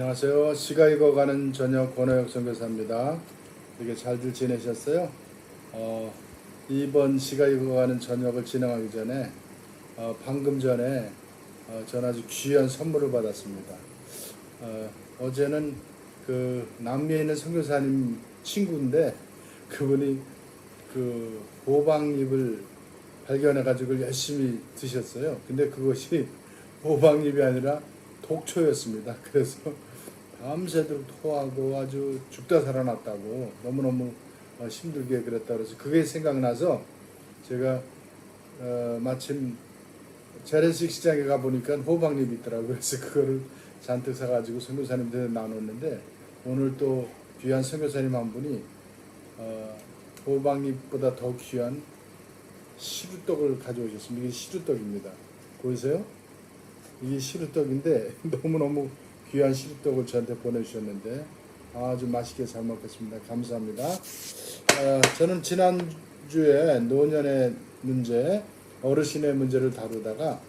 안녕하세요. 시가 익어가는 저녁 권호혁 선교사입니다. 이렇게 잘들 지내셨어요? 어, 이번 시가 익어가는 저녁을 진행하기 전에 어, 방금 전에 어, 전 아주 귀한 선물을 받았습니다. 어, 어제는 그 남미에 있는 선교사님 친구인데 그분이 그 호박잎을 발견해 가지고 열심히 드셨어요. 근데 그것이 호박잎이 아니라 독초였습니다. 그래서 밤새도록 토하고 아주 죽다 살아났다고 너무너무 어, 힘들게 그랬다 그래서 그게 생각나서 제가 어, 마침 재래식 시장에 가 보니까 호박잎이 있더라고요. 그래서 그거를 잔뜩 사가지고 선교사님한테 나눴는데 오늘 또 귀한 선교사님 한 분이 어, 호박잎보다 더 귀한 시루떡을 가져오셨습니다. 이게 시루떡입니다. 보이세요? 이게 시루떡인데 너무너무 귀한 시루떡을 저한테 보내주셨는데 아주 맛있게 잘 먹겠습니다. 감사합니다. 어, 저는 지난주에 노년의 문제, 어르신의 문제를 다루다가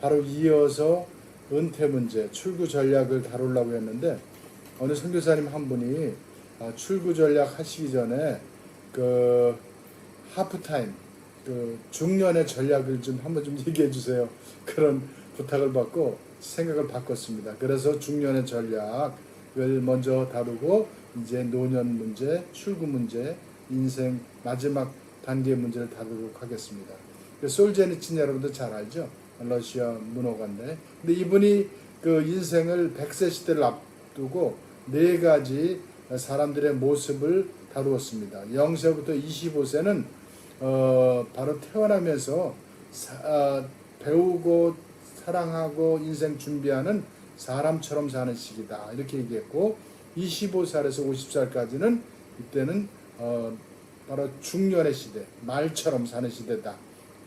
바로 이어서 은퇴 문제, 출구 전략을 다루려고 했는데 어느 선교사님 한 분이 아, 출구 전략 하시기 전에 그 하프타임 그 중년의 전략을 좀 한번 좀 얘기해 주세요. 그런 부탁을 받고 생각을 바꿨습니다. 그래서 중년의 전략을 먼저 다루고 이제 노년 문제, 출구 문제, 인생 마지막 단계 문제를 다루도록 하겠습니다. 그 솔제니친 여러분들 잘 알죠? 러시아 문호가인데 근데 이분이 그 인생을 100세 시대를 앞두고 네 가지 사람들의 모습을 다루었습니다. 0세부터 25세는 어, 바로 태어나면서 사, 아, 배우고 사랑하고 인생 준비하는 사람처럼 사는 시기다. 이렇게 얘기했고 25살에서 50살까지는 이때는 어, 바로 중년의 시대 말처럼 사는 시대다.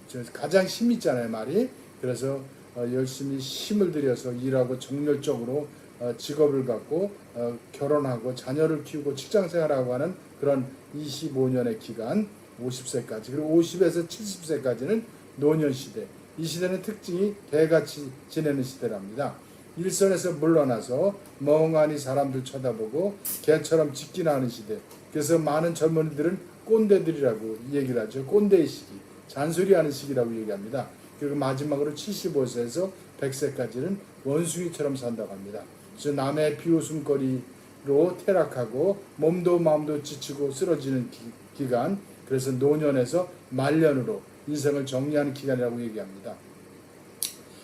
저 가장 힘 있잖아요 말이. 그래서 어, 열심히 힘을 들여서 일하고 정열적으로 어, 직업을 갖고 어, 결혼하고 자녀를 키우고 직장 생활하고 하는 그런 25년의 기간 50세까지 그리고 50에서 70세까지는 노년 시대 이 시대는 특징이 개같이 지내는 시대랍니다. 일선에서 물러나서 멍하니 사람들 쳐다보고 개처럼 짓기나 하는 시대. 그래서 많은 젊은이들은 꼰대들이라고 얘기를 하죠. 꼰대의 시기, 잔소리하는 시기라고 얘기합니다. 그리고 마지막으로 75세에서 100세까지는 원숭이처럼 산다고 합니다. 그래서 남의 비웃음거리로 퇴락하고 몸도 마음도 지치고 쓰러지는 기, 간 그래서 노년에서 말년으로 인생을 정리하는 기간이라고 얘기합니다.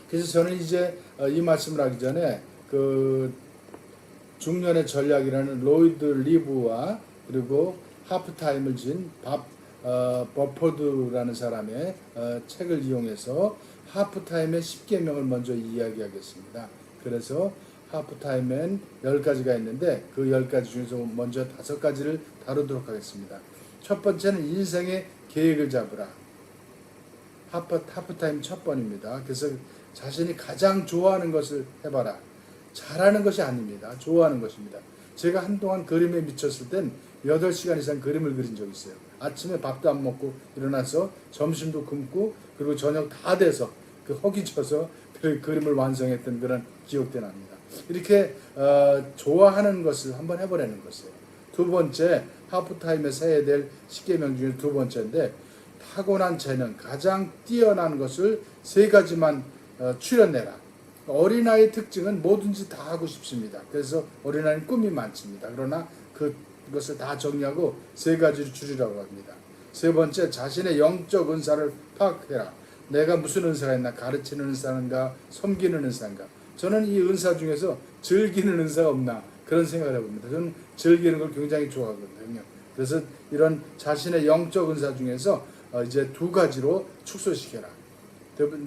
그래서 저는 이제 어, 이 말씀을 하기 전에 그 중년의 전략이라는 로이드 리브와 그리고 하프타임을 진 밥 어, 버퍼드라는 사람의 어, 책을 이용해서 하프타임의 10개명을 먼저 이야기하겠습니다. 그래서 하프타임엔 10가지가 있는데 그 10가지 중에서 먼저 5가지를 다루도록 하겠습니다. 첫 번째는 인생의 계획을 잡으라. 하프, 하프타임 첫 번입니다. 그래서 자신이 가장 좋아하는 것을 해봐라. 잘하는 것이 아닙니다. 좋아하는 것입니다. 제가 한동안 그림에 미쳤을 땐 8시간 이상 그림을 그린 적이 있어요. 아침에 밥도 안 먹고 일어나서 점심도 굶고 그리고 저녁 다 돼서 그 허기져서 그 그림을 완성했던 그런 기억도 납니다. 이렇게 어, 좋아하는 것을 한번 해보라는 것이에요. 두 번째 하프타임에서 해야 될 10개명 중에 두 번째인데 타고난 재능 가장 뛰어난 것을 세 가지만 어, 출연내라. 어린아이의 특징은 뭐든지 다 하고 싶습니다. 그래서 어린아이는 꿈이 많습니다. 그러나 그것을 다 정리하고 세 가지를 줄이라고 합니다. 세 번째, 자신의 영적 은사를 파악해라. 내가 무슨 은사가 있나? 가르치는 은사인가? 섬기는 은사인가? 저는 이 은사 중에서 즐기는 은사가 없나? 그런 생각을 해봅니다. 저는 즐기는 걸 굉장히 좋아하거든요. 그래서 이런 자신의 영적 은사 중에서 어, 이제 두 가지로 축소시켜라.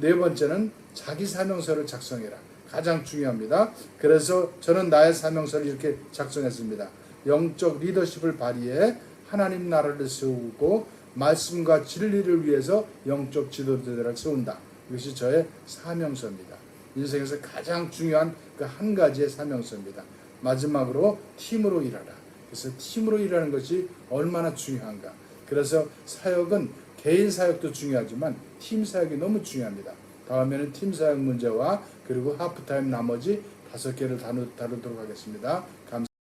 네 번째는 자기 사명서를 작성해라. 가장 중요합니다. 그래서 저는 나의 사명서를 이렇게 작성했습니다. 영적 리더십을 발휘해 하나님 나라를 세우고 말씀과 진리를 위해서 영적 지도자들을 세운다. 이것이 저의 사명서입니다. 인생에서 가장 중요한 그 한 가지의 사명서입니다. 마지막으로 팀으로 일하라. 그래서 팀으로 일하는 것이 얼마나 중요한가. 그래서 사역은 개인 사역도 중요하지만 팀 사역이 너무 중요합니다. 다음에는 팀 사역 문제와 그리고 하프타임 나머지 다섯 개를 다루, 다루도록 하겠습니다. 감사합니다.